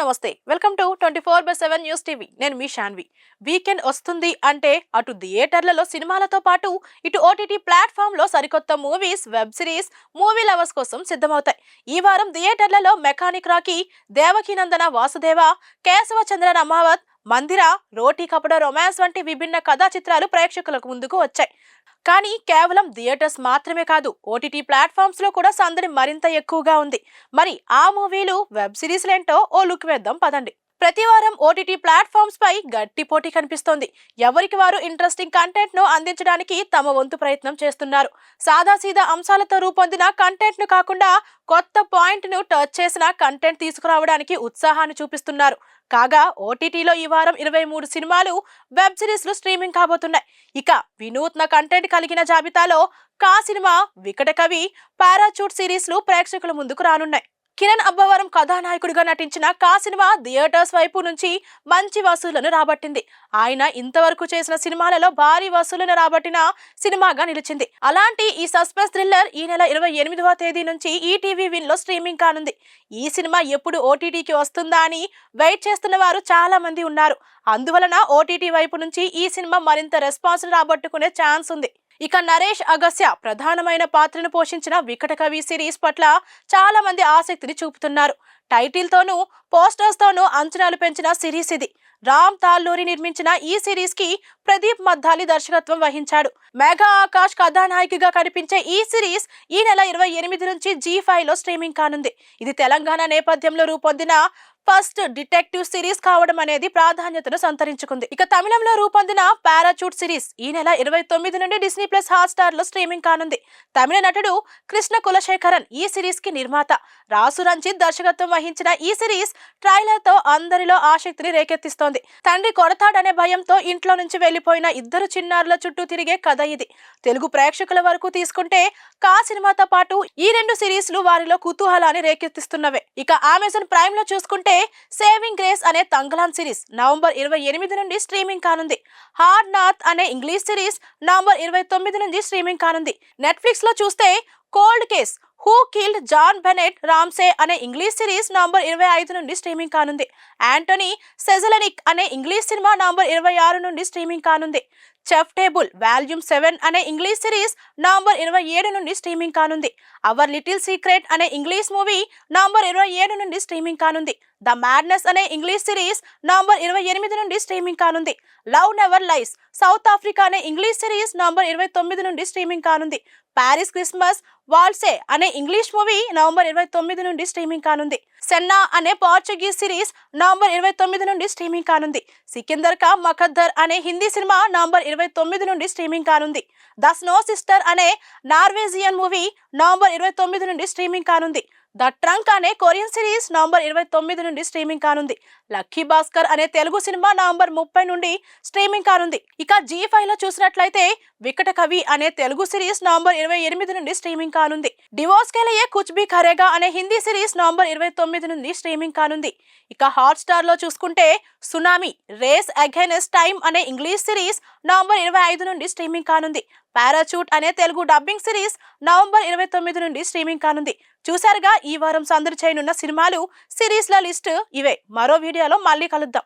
నమస్తే. Welcome to twenty four by seven news TV. నేను మీ షాన్వి. వీకెండ్ వస్తుంది అంటే అటు థియేటర్లలో సినిమాలతో పాటు ఇటు ఓటీటీ ప్లాట్ఫామ్లో సరికొత్త movies web series movie lovers కోసం సిద్ధమవుతాయి. ఈ వారం థియేటర్లలో మెకానిక్ రాకీ దేవకీనందన వాసుదేవ కేశవ చంద్ర రమావత్ మందిర రోటీ కపడ రొమాన్స్ వంటి విభిన్న కథా చిత్రాలు ప్రేక్షకులకు ముందుకు వచ్చాయి. కానీ కేవలం థియేటర్స్ మాత్రమే కాదు ఓటీటీ ప్లాట్ఫామ్స్లో కూడా సందడి మరింత ఎక్కువగా ఉంది. మరి ఆ మూవీలు వెబ్ సిరీస్లేంటో ఓ లుక్ వేద్దాం పదండి. ప్రతి వారం ఓటీటీ ప్లాట్ఫామ్స్ పై గట్టి పోటీ కనిపిస్తోంది. ఎవరికి వారు ఇంట్రెస్టింగ్ కంటెంట్ను అందించడానికి తమ వంతు ప్రయత్నం చేస్తున్నారు. సాదాసీదా అంశాలతో రూపొందిన కంటెంట్ను కాకుండా కొత్త పాయింట్ను టచ్ చేసిన కంటెంట్ తీసుకురావడానికి ఉత్సాహాన్ని చూపిస్తున్నారు. కాగా ఓటీటీలో ఈ వారం ఇరవై మూడు సినిమాలు వెబ్ సిరీస్లు స్ట్రీమింగ్ కాబోతున్నాయి. ఇక వినూత్న కంటెంట్ కలిగిన జాబితాలో కా సినిమా వికట కవి పారాచూట్ సిరీస్లు ప్రేక్షకుల ముందుకు రానున్నాయి. కిరణ్ అబ్బవరం కథానాయకుడిగా నటించిన కా సినిమా థియేటర్స్ వైపు నుంచి మంచి వసూళ్ళను రాబట్టింది. ఆయన ఇంతవరకు చేసిన సినిమాలలో భారీ వసూళ్ళను రాబట్టిన సినిమాగా నిలిచింది. అలాంటి ఈ సస్పెన్స్ థ్రిల్లర్ ఈ నెల ఇరవై ఎనిమిదవ తేదీ నుంచి ఈటీవీ విన్లో స్ట్రీమింగ్ కానుంది. ఈ సినిమా ఎప్పుడు ఓటీటీకి వస్తుందా అని వెయిట్ చేస్తున్న వారు చాలా మంది ఉన్నారు. అందువలన ఓటీటీ వైపు నుంచి ఈ సినిమా మరింత రెస్పాన్స్ రాబట్టుకునే ఛాన్స్ ఉంది. ఇక నరేష్ అగస్య ప్రధానమైన పాత్రను పోషించిన వికట కవి సిరీస్ పట్ల చాలా మంది ఆసక్తిని చూపుతున్నారు. టైటిల్తోనూ పోస్టర్స్తోనూ అంచనాలు పెంచిన సిరీస్ ఇది. రామ్ తాల్లూరి నిర్మించిన ఈ సిరీస్కి ప్రదీప్ మద్దాలి దర్శకత్వం వహించాడు. మెగా ఆకాష్ కథానాయికగా కనిపించే ఈ సిరీస్ ఈ నెల ఇరవై ఎనిమిది నుంచి జీ ఫైవ్లో స్ట్రీమింగ్ కానుంది. ఇది తెలంగాణ నేపథ్యంలో రూపొందిన ఫస్ట్ డిటెక్టివ్ సిరీస్ కావడం అనేది ప్రాధాన్యతను సంతరించుకుంది. ఇక తమిళంలో రూపొందిన పారాచూట్ సిరీస్ ఈ నెల ఇరవై తొమ్మిది నుండి డిస్నీ ప్లస్ హాట్ స్టార్లో స్ట్రీమింగ్ కానుంది. తమిళ నటుడు కృష్ణ కులశేఖరన్ ఈ సిరీస్కి నిర్మాత. రాసు రంజిత్ దర్శకత్వం వహించిన ఈ సిరీస్ ట్రైలర్తో అందరిలో ఆసక్తిని రేకెత్తిస్తోంది. తండ్రి కొడతాడనే భయంతో ఇంట్లో నుంచి వెళ్ళిపోయిన ఇద్దరు చిన్నారుల చుట్టూ తిరిగే కథ ఇది. తెలుగు ప్రేక్షకుల వరకు తీసుకుంటే కా సినిమాతో పాటు ఈ రెండు సిరీస్లు వారిలో కుతూహలాన్ని రేకెత్తిస్తున్నవే. ఇక అమెజాన్ ప్రైమ్లో చూసుకుంటే సేవింగ్ గ్రేస్ అనే తంగలాన్ సిరీస్ నవంబర్ ఇరవై ఎనిమిది నుండి స్ట్రీమింగ్ కానుంది. హార్డ్ నార్త్ అనే ఇంగ్లీష్ సిరీస్ నవంబర్ ఇరవై తొమ్మిది నుండి స్ట్రీమింగ్ కానుంది. నెట్ఫ్లిక్స్లో చూస్తే cold case who killed JonBenet Ramsey అనే ఇంగ్లీష్ సిరీస్ నవంబర్ ఇరవై ఐదు నుండి స్ట్రీమింగ్ కానుంది. యాంటోనీ సెజలనిక్ అనే ఇంగ్లీష్ సినిమా నవంబర్ ఇరవై ఆరు నుండి స్ట్రీమింగ్ కానుంది. చెఫ్ టేబుల్ వాల్యూమ్ సెవెన్ అనే ఇంగ్లీష్ సిరీస్ నవంబర్ ఇరవై ఏడు నుండి స్ట్రీమింగ్ కానుంది. అవర్ లిటిల్ సీక్రెట్ అనే ఇంగ్లీష్ మూవీ నవంబర్ ఇరవై ఏడు నుండి స్ట్రీమింగ్ కానుంది. ద మ్యాడ్నెస్ అనే ఇంగ్లీష్ సిరీస్ నవంబర్ ఇరవై ఎనిమిది నుండి స్ట్రీమింగ్ కానుంది. Love never lies South Africa అనే ఇంగ్లీష్ సిరీస్ నవంబర్ ఇరవై తొమ్మిది నుండి స్ట్రీమింగ్ కానుంది. ప్యారిస్ క్రిస్మస్ వాల్సే అనే ఇంగ్లీష్ మూవీ నవంబర్ ఇరవై తొమ్మిది నుండి స్ట్రీమింగ్ కానుంది. సెన్నా అనే పోర్చుగీస్ సిరీస్ నవంబర్ ఇరవై తొమ్మిది నుండి స్ట్రీమింగ్ కానుంది. సికిందర్ కా మఖద్దర్ అనే హిందీ సినిమా నవంబర్ ఇరవై తొమ్మిది నుండి స్ట్రీమింగ్ కానుంది. ద స్నో సిస్టర్ అనే నార్వేజియన్ మూవీ నవంబర్ ఇరవై తొమ్మిది నుండి స్ట్రీమింగ్ కానుంది. ద ట్రంక్ అనే కొరియన్ సిరీస్ నవంబర్ ఇరవై తొమ్మిది నుండి స్ట్రీమింగ్ కానుంది. లక్కీ భాస్కర్ అనే తెలుగు సినిమా నవంబర్ ముప్పై నుండి స్ట్రీమింగ్ కానుంది. ఇక జీ ఫైవ్లో చూసినట్లయితే వికట కవి అనే తెలుగు సిరీస్ నవంబర్ ఇరవై ఎనిమిది నుండి స్ట్రీమింగ్ కానుంది. డివోర్స్ కెలయే కుచ్ బి కరేగా అనే హిందీ సిరీస్ నవంబర్ ఇరవై తొమ్మిది నుండి స్ట్రీమింగ్ కానుంది. ఇక హాట్ స్టార్లో చూసుకుంటే సునామీ రేస్ అగైనెస్ టైమ్ అనే ఇంగ్లీష్ సిరీస్ నవంబర్ ఇరవై ఐదు నుండి స్ట్రీమింగ్ కానుంది. పారాచూట్ అనే తెలుగు డబ్బింగ్ సిరీస్ నవంబర్ ఇరవై తొమ్మిది నుండి స్ట్రీమింగ్ కానుంది. చూశారుగా ఈ వారం సందడి చేయనున్న సినిమాలు సిరీస్ల లిస్టు ఇవే. మరో వీడియోలో మళ్ళీ కలుద్దాం.